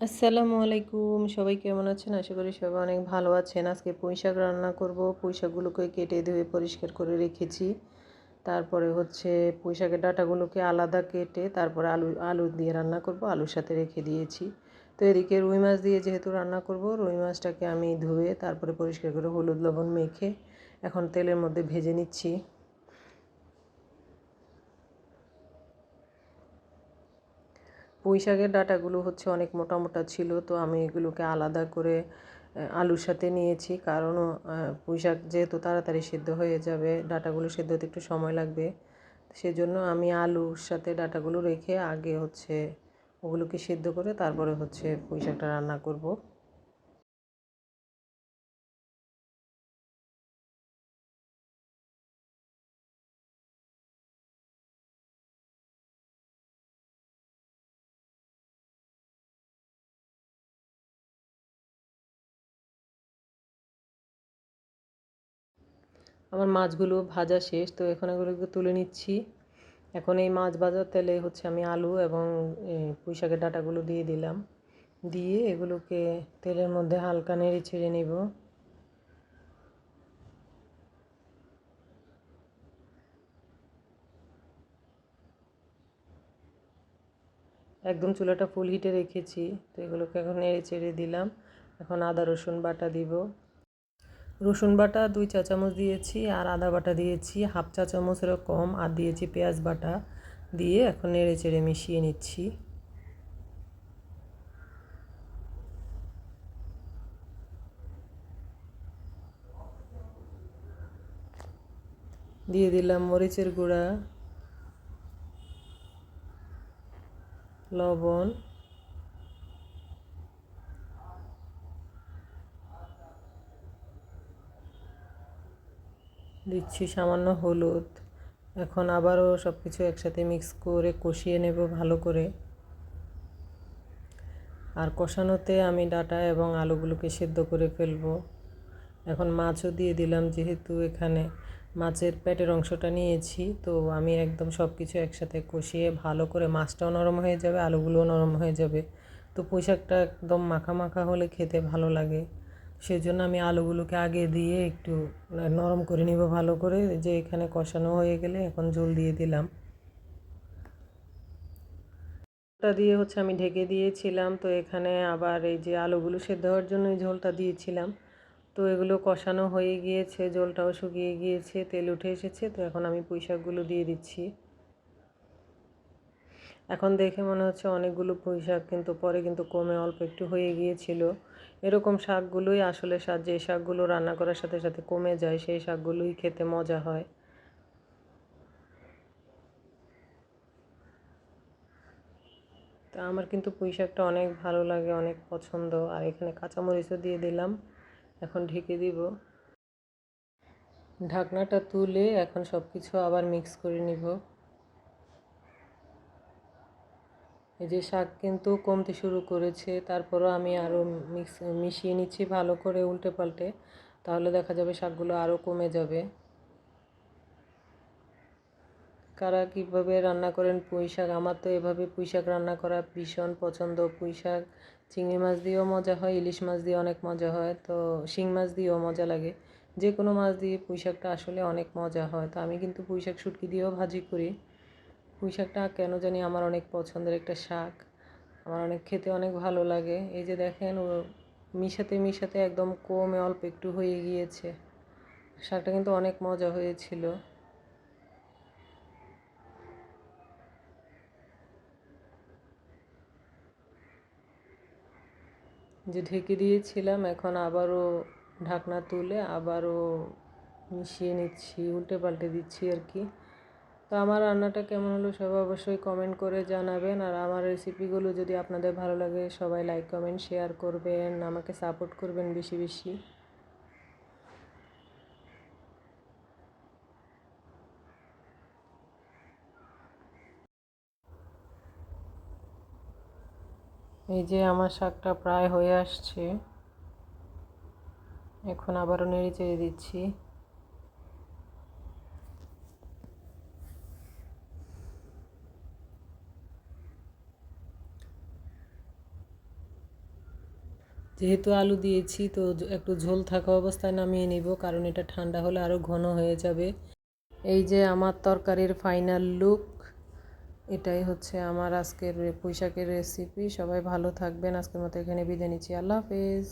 আসসালামু আলাইকুম। সবাই কেমন আছেন? আশা করি সবাই অনেক ভালো আছেন। আজকে পুঁই শাক রান্না করব। পুঁই শাকগুলোকে কেটে ধুয়ে পরিষ্কার করে রেখেছি। তারপরে হচ্ছে পুঁই শাকের ডাঁটাগুলোকে আলাদা কেটে তারপরে আলু আলু দিয়ে রান্না করব। আলুর সাথে রেখে দিয়েছি। তো এদিকে রুই মাছ দিয়ে যেহেতু রান্না করব, রুই মাছটাকে আমি ধুয়ে তারপরে পরিষ্কার করে হলুদ লবণ মেখে এখন তেলের মধ্যে ভেজে নিচ্ছি। পুঁই শাকের ডাঁটাগুলো হচ্ছে অনেক মোটা মোটা ছিল, তো আমি এগুলোকে আলাদা করে আলুর সাথে নিয়েছি। কারণ পুঁই শাক যেহেতু তাড়াতাড়ি সিদ্ধ হয়ে যাবে, ডাটাগুলো সিদ্ধ হতে একটু সময় লাগবে। সেজন্য আমি আলুর সাথে ডাটাগুলো রেখে আগে হচ্ছে ওগুলোকে সিদ্ধ করে তারপরে হচ্ছে পুঁই শাকটা রান্না করব। আমার মাছগুলো ভাজা শেষ, তো এখন এগুলোকে তুলে নিচ্ছি। এখন এই মাছ ভাজার তেলে হচ্ছে আমি আলু এবং পুঁই শাকের ডাঁটাগুলো দিয়ে দিলাম। দিয়ে এগুলোকে তেলের মধ্যে হালকা নেড়ে ছেড়ে নেব। একদম চুলাটা ফুল হিটে রেখেছি, তো এগুলোকে এখন নেড়ে চেড়ে দিলাম। এখন আদা রসুন বাটা দিব। রসুন বাটা দুই চা চামচ দিয়েছি আর আদা বাটা দিয়েছি, হাফ চা চামচেরও কম, আর দিয়েছি পেঁয়াজ বাটা দিয়ে এখন নেড়ে চেড়ে মিশিয়ে নিচ্ছি। দিয়ে দিলাম মরিচের গুঁড়া, লবণ দিচ্ছি সামান্য হলুদ। এখন আবারও সব কিছু একসাথে মিক্স করে কষিয়ে নেব ভালো করে। আর কষানোতে আমি ডাটা এবং আলুগুলোকে সেদ্ধ করে ফেলব। এখন মাছও দিয়ে দিলাম যেহেতু এখানে মাছের পেটের অংশটা নিয়েছি, তো আমি একদম সব কিছু একসাথে কষিয়ে ভালো করে মাছটাও নরম হয়ে যাবে, আলুগুলোও নরম হয়ে যাবে। তো পোশাকটা একদম মাখা মাখা হলে খেতে ভালো লাগে। সেজন্য আমি আলুগুলোকে আগে দিয়ে একটু নরম করে নিব ভালো করে। যে এখানে কষানো হয়ে গেলে এখন জল দিয়ে দিলাম। ওটা দিয়ে হচ্ছে আমি ঢেকে দিয়েছিলাম। তো এখানে আবার এই যে আলুগুলো সেদ্ধ হওয়ার জন্য এই ঝোলটা দিয়েছিলাম। তো এগুলো কষানো হয়ে গিয়েছে ঝোলটাও শুকিয়ে গিয়েছে, তেল উঠে এসেছে। তো এখন আমি পুঁই শাকগুলো দিয়ে দিচ্ছি। এখন দেখে মনে হচ্ছে অনেকগুলো পুঁই শাক কিন্তু পরে কিন্তু কমে অল্প একটু হয়ে গিয়েছিল। এরকম শাকগুলোই আসলে স্বাদ যে শাকগুলো রান্না করার সাথে সাথে কমে যায়, সেই শাকগুলোই খেতে মজা হয়। তা আমার কিন্তু পুঁই শাকটা অনেক ভালো লাগে, অনেক পছন্দ। আর এখানে কাঁচামরিচও দিয়ে দিলাম, এখন ঢেকে দিব। ঢাকনাটা তুলে এখন সব কিছু আবার মিক্স করে নিব। এই যে শাক কিন্তু কমতে শুরু করেছে, তারপরও আমি আরও মিক্স মিশিয়ে নিচ্ছি ভালো করে উল্টে পাল্টে, তাহলে দেখা যাবে শাকগুলো আরও কমে যাবে। কারা কীভাবে রান্না করেন পুঁই শাক? আমার তো এভাবে পুঁই শাক রান্না করা ভীষণ পছন্দ। পুঁই শাক, চিংড়ি মাছ দিয়েও মজা হয়, ইলিশ মাছ দিয়ে অনেক মজা হয়, তো শিং মাছ দিয়েও মজা লাগে। যে কোনো মাছ দিয়ে পুঁই শাকটা আসলে অনেক মজা হয়, তো আমি কিন্তু পুঁই শাক শুটকি দিয়েও ভাজি করি। পুঁই শাকটা কেন জানি আমার অনেক পছন্দের একটা শাক। আমার অনেক খেতে অনেক ভালো লাগে। এই যে দেখেন, ও মিশাতে মিশাতে একদম কমে অল্প একটু হয়ে গিয়েছে। শাকটা কিন্তু অনেক মজা হয়েছিল। যে ঢেকে দিয়েছিলাম, এখন আবারও ঢাকনা তুলে আবারও মিশিয়ে নিচ্ছি, উল্টে পাল্টে দিচ্ছি আর কি। তো আমার রান্নাটা কেমন হলো সবাই অবশ্যই কমেন্ট করে জানাবেন। আর আমার রেসিপিগুলো যদি আপনাদের ভালো লাগে, সবাই লাইক কমেন্ট শেয়ার করবেন, আমাকে সাপোর্ট করবেন বেশি বেশি। এই যে আমার শাকটা প্রায় হয়ে আসছে। এখন আবারও নেড়ে চেড়ে দিচ্ছি। যেহেতু আলু দিয়েছি, তো একটু ঝোল থাকা অবস্থায় নামিয়ে নিব, কারণ এটা ঠান্ডা হলে আরও ঘন হয়ে যাবে। এই যে আমার তরকারির ফাইনাল লুক, এটাই হচ্ছে আমার আজকের পুঁইশাকের রেসিপি সবাই ভালো থাকবেন। আজকের মতো এখানে বিদায় নিচ্ছি। আল্লাহ হাফেজ।